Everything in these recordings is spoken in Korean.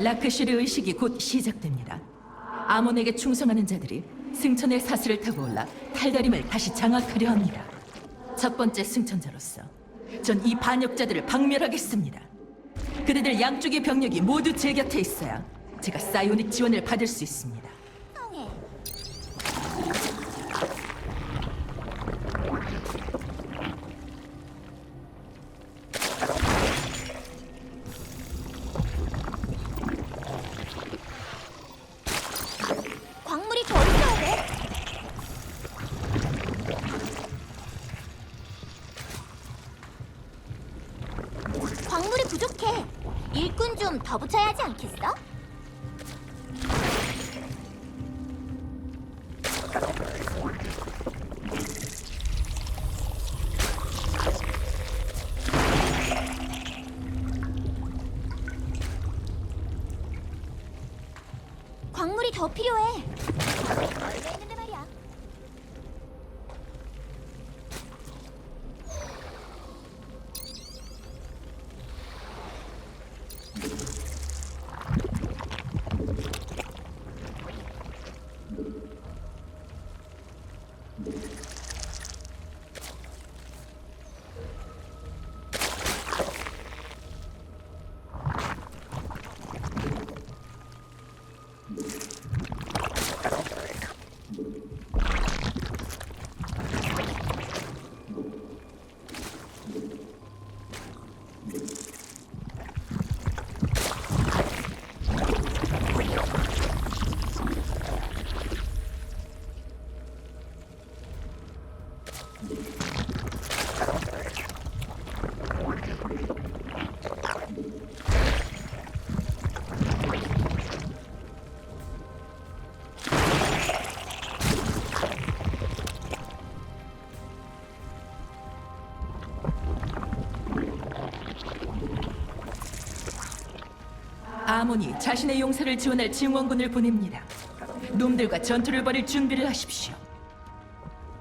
라크슈르 의식이 곧 시작됩니다. 아몬에게 충성하는 자들이 승천의 사슬을 타고 올라 탈다림을 다시 장악하려 합니다. 첫 번째 승천자로서 전 이 반역자들을 박멸하겠습니다. 그대들 양쪽의 병력이 모두 제 곁에 있어야 제가 사이오닉 지원을 받을 수 있습니다. 더 붙여야 하지 않겠어? 광물이 더 필요해. 아몬이 자신의 용사를 지원할 증원군을 보냅니다. 놈들과 전투를 벌일 준비를 하십시오.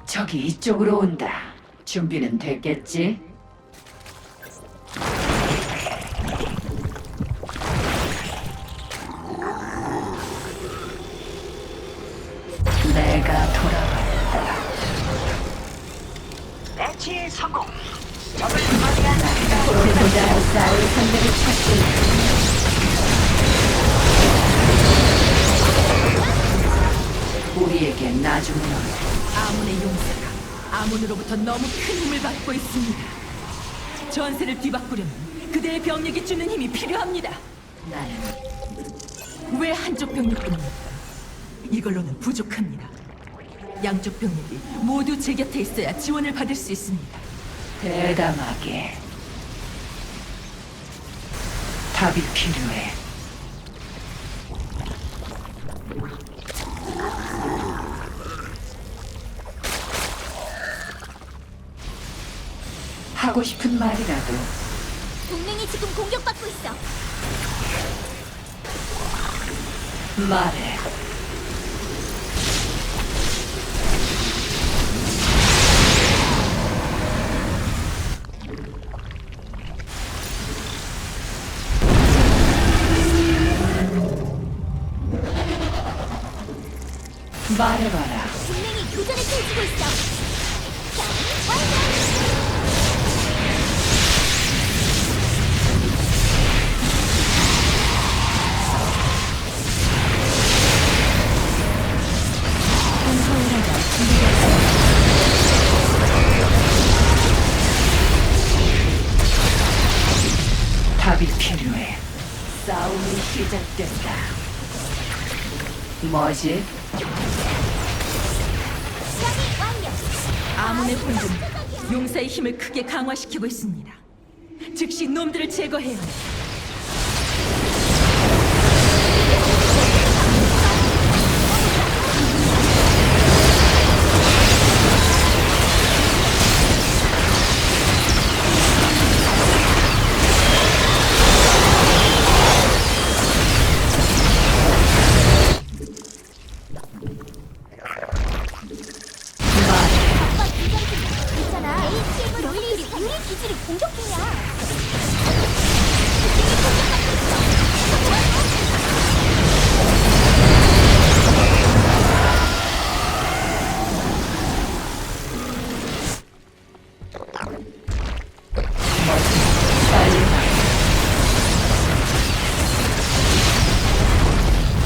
적이 이쪽으로 온다. 준비는 됐겠지? 내가 돌아왔다. 배치 성공. 적을 처리한다. 보다 싸울 상대를 찾고 나중은 없다. 아몬의 용사가 아몬으로부터 너무 큰 힘을 받고 있습니다. 전세를 뒤바꾸려면 그대의 병력이 주는 힘이 필요합니다. 나는 왜 한쪽 병력뿐입니까? 이걸로는 부족합니다. 양쪽 병력이 모두 제 곁에 있어야 지원을 받을 수 있습니다. 대담하게 답이 필요해. 하고 싶은 말이라도 동맹이 지금 공격받고 있어. 말해. 말해봐라. 동맹이 교전을 펼치고 있어. 시작된다. 뭐지? 아몬의 혼종이 용사의 힘을 크게 강화시키고 있습니다. 즉시 놈들을 제거해야 합니다. 공격 중이야.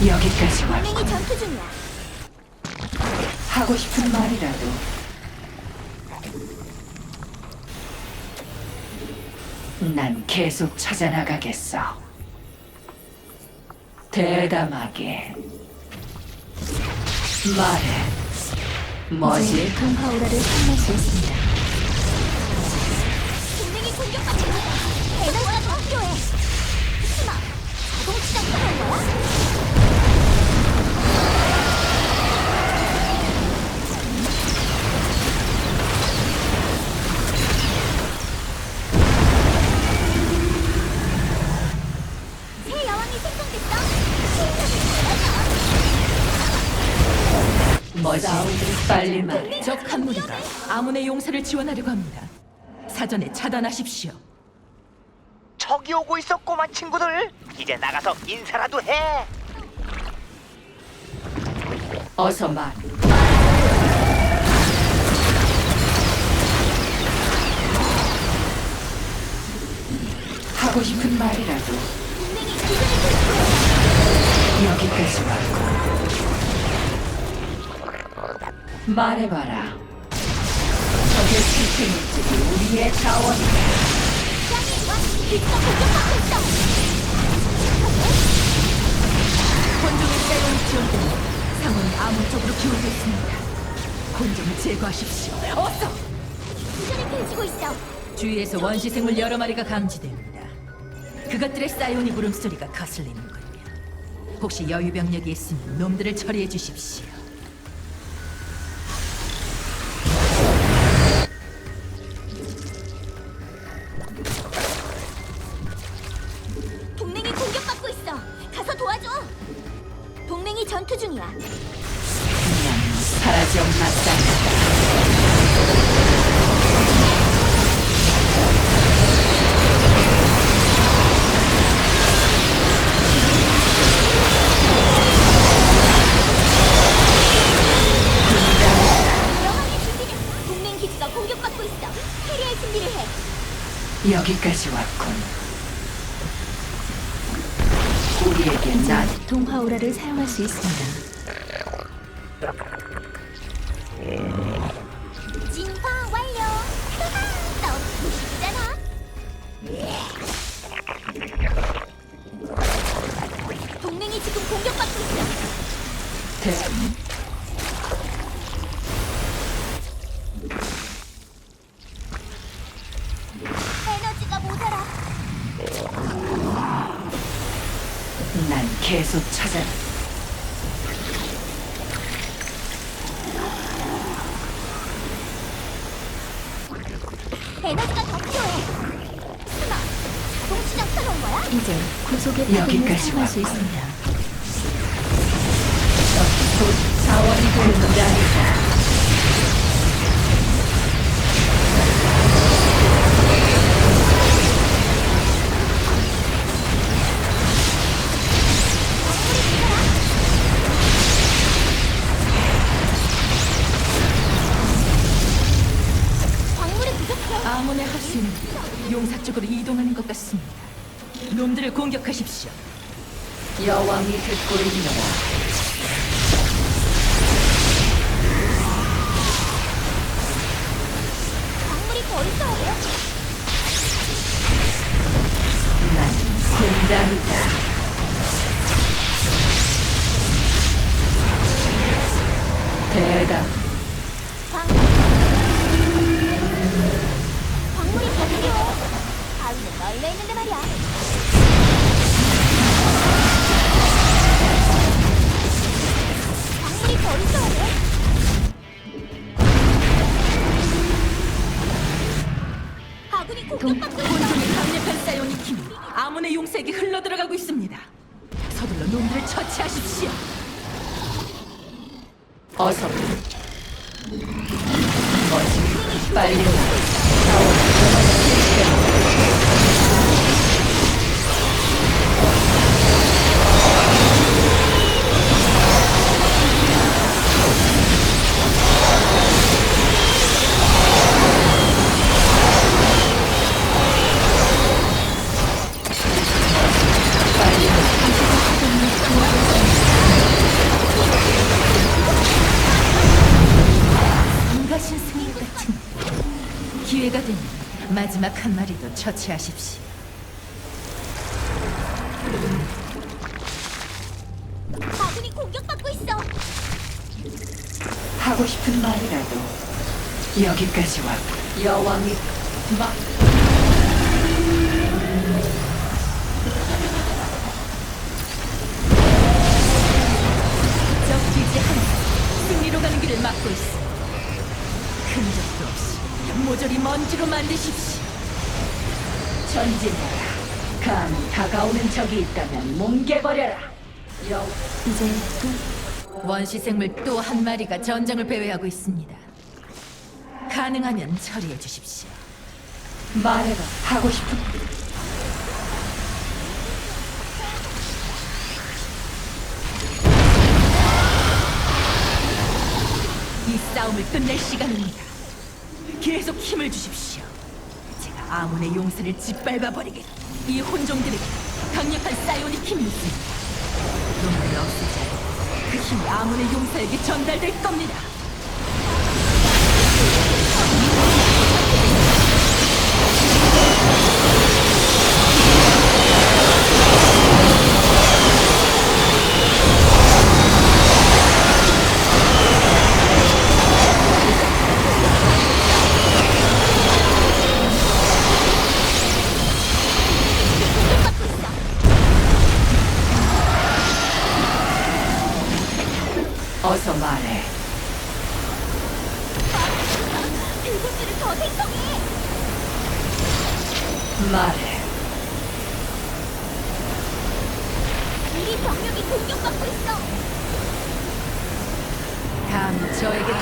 여기까지 와고 동맹이 전투 중이야. 하고 싶은 말이라도 난 계속 찾아나가겠어. 대담하게 말해. 뭐지? 동파오라를 사용할 수 있습니다. 아몬의 용사를 지원하려고 합니다. 사전에 차단하십시오. 적이 오고 있어 꼬만 친구들. 이제 나가서 인사라도 해. 어서 말. 하고 싶은 말이라도 여기까지 왔고 말해봐라. 주위에서 원시 생물 여러 마리가 감지됩니다. 그것들의 사이오닉 울음소리가 거슬리는군요. 혹시 여유 병력이 있으면 놈들을 처리해 주십시오. 여기까지 왔군. 우리에게 난 동화오라를 사용할 수 있습니다. 계속 찾아. 에너지가 더 필요해. 설마 자동 시장 켜놓은 거야? 이제 구속의 파동을 여기까지 사용할 수 왔군. 있습니다. 곧 자원이 되는 자리다. 놈들을 공격하십시오. 여왕이 듣고 있노라. 광물이 더 있어야 돼. 난 군단이다. 대담. 광... 광물이 더 필요해. 바위는 널려 있는데 말이야. 아몬의 용사에게 흘러 들어가고 있습니다. 서둘러 놈들을 처치하십시오. 어서. 뭐지? 빨리 말해. 마지막 한 마리도 처치하십시오. 아군이 공격받고 있어. 하고 싶은 말이라도 여기까지 와. 여왕이 막 이제 원시 생물 또 한 마리가 전장을 배회하고 있습니다. 가능하면 처리해 주십시오. 말해봐. 하고 싶은 이 싸움을 끝낼 시간입니다. 계속 힘을 주십시오. 제가 아몬의 용사를 짓밟아 버리게. 이 혼종들에게 강력한 사이오닉 힘이 있습니다. 힘이 아몬의 용사에게 전달될 겁니다.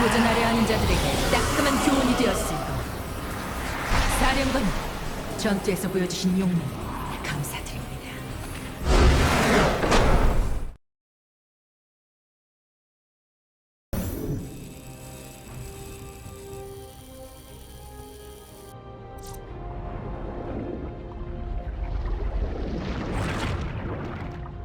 도전하려 하는 자들에게 따끔한 교훈이 되었을 겁니다. 사령관님, 전투에서 보여주신 용맹 감사합니다.